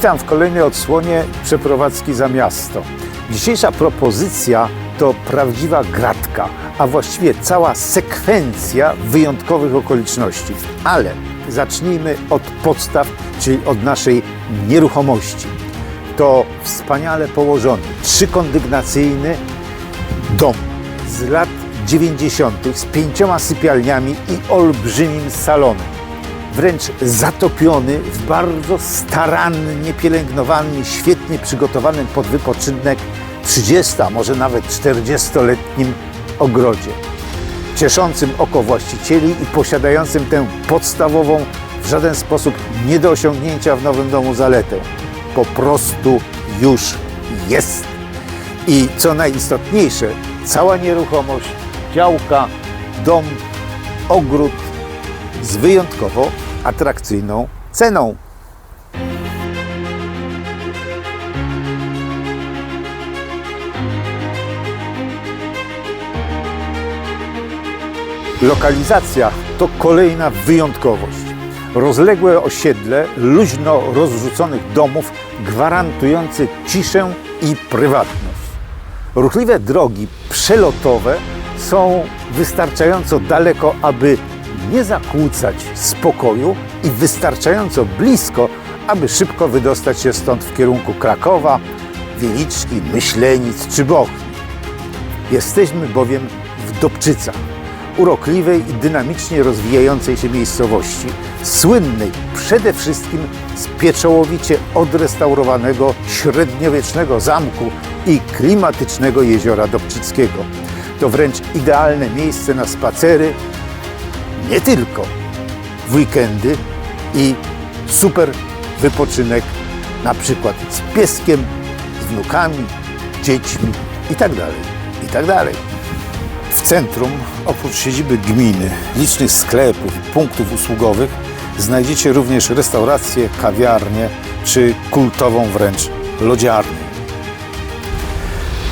Witam w kolejnej odsłonie przeprowadzki za miasto. Dzisiejsza propozycja to prawdziwa gratka, a właściwie cała sekwencja wyjątkowych okoliczności. Ale zacznijmy od podstaw, czyli od naszej nieruchomości. To wspaniale położony, trzykondygnacyjny dom z lat 90. z pięcioma sypialniami i olbrzymim salonem. Wręcz zatopiony w bardzo starannie pielęgnowanym, świetnie przygotowanym pod wypoczynek 30, a może nawet 40-letnim ogrodzie. Cieszącym oko właścicieli i posiadającym tę podstawową, w żaden sposób nie do osiągnięcia w nowym domu zaletę. Po prostu już jest. I co najistotniejsze, cała nieruchomość, działka, dom, ogród z wyjątkowo atrakcyjną ceną. Lokalizacja to kolejna wyjątkowość. Rozległe osiedle luźno rozrzuconych domów gwarantujące ciszę i prywatność. Ruchliwe drogi przelotowe są wystarczająco daleko, aby nie zakłócać spokoju i wystarczająco blisko, aby szybko wydostać się stąd w kierunku Krakowa, Wieliczki, Myślenic czy Bochni. Jesteśmy bowiem w Dobczycach, urokliwej i dynamicznie rozwijającej się miejscowości, słynnej przede wszystkim z pieczołowicie odrestaurowanego średniowiecznego zamku i klimatycznego jeziora Dobczyckiego. To wręcz idealne miejsce na spacery, nie tylko w weekendy i super wypoczynek, na przykład z pieskiem, z wnukami, dziećmi i tak dalej, i tak. W centrum, oprócz siedziby gminy, licznych sklepów i punktów usługowych, znajdziecie również restauracje, kawiarnie czy kultową wręcz lodziarnię.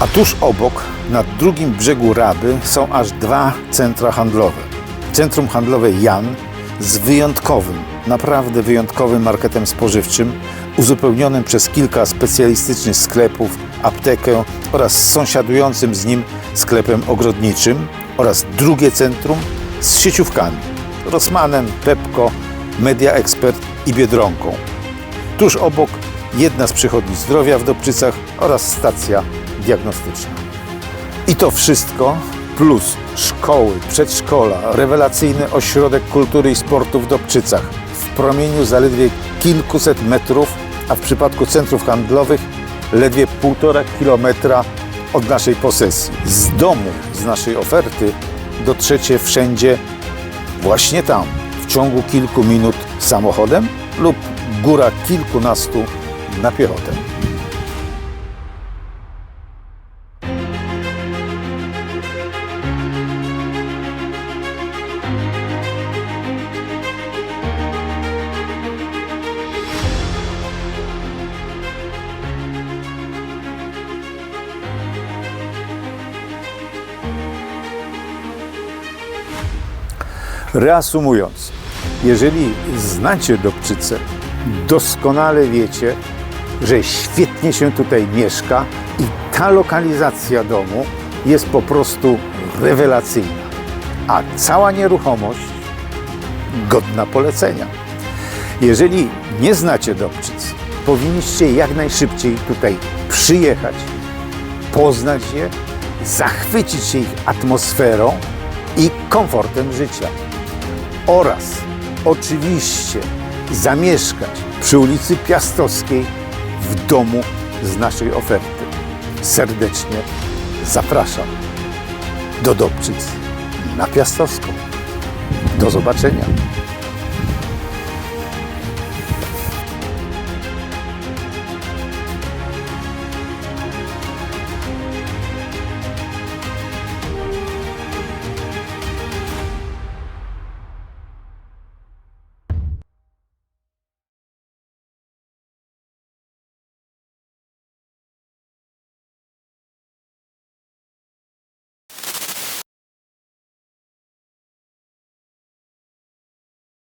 A tuż obok, na drugim brzegu Raby, są aż dwa centra handlowe. Centrum handlowe Jan z wyjątkowym, naprawdę wyjątkowym marketem spożywczym, uzupełnionym przez kilka specjalistycznych sklepów, aptekę oraz sąsiadującym z nim sklepem ogrodniczym oraz drugie centrum z sieciówkami Rossmanem, Pepco, Media Expert i Biedronką. Tuż obok jedna z przychodni zdrowia w Dobczycach oraz stacja diagnostyczna. I to wszystko plus szkoły, przedszkola, rewelacyjny ośrodek kultury i sportu w Dobczycach w promieniu zaledwie kilkuset metrów, a w przypadku centrów handlowych ledwie półtora kilometra od naszej posesji. Z domu, z naszej oferty dotrzecie wszędzie właśnie tam, w ciągu kilku minut samochodem lub góra kilkunastu na piechotę. Reasumując, jeżeli znacie Dobczycę, doskonale wiecie, że świetnie się tutaj mieszka i ta lokalizacja domu jest po prostu rewelacyjna. A cała nieruchomość godna polecenia. Jeżeli nie znacie Dobczyc, powinniście jak najszybciej tutaj przyjechać, poznać je, zachwycić się ich atmosferą i komfortem życia oraz oczywiście zamieszkać przy ulicy Piastowskiej w domu z naszej oferty. Serdecznie zapraszam do Dobczyc na Piastowską. Do zobaczenia.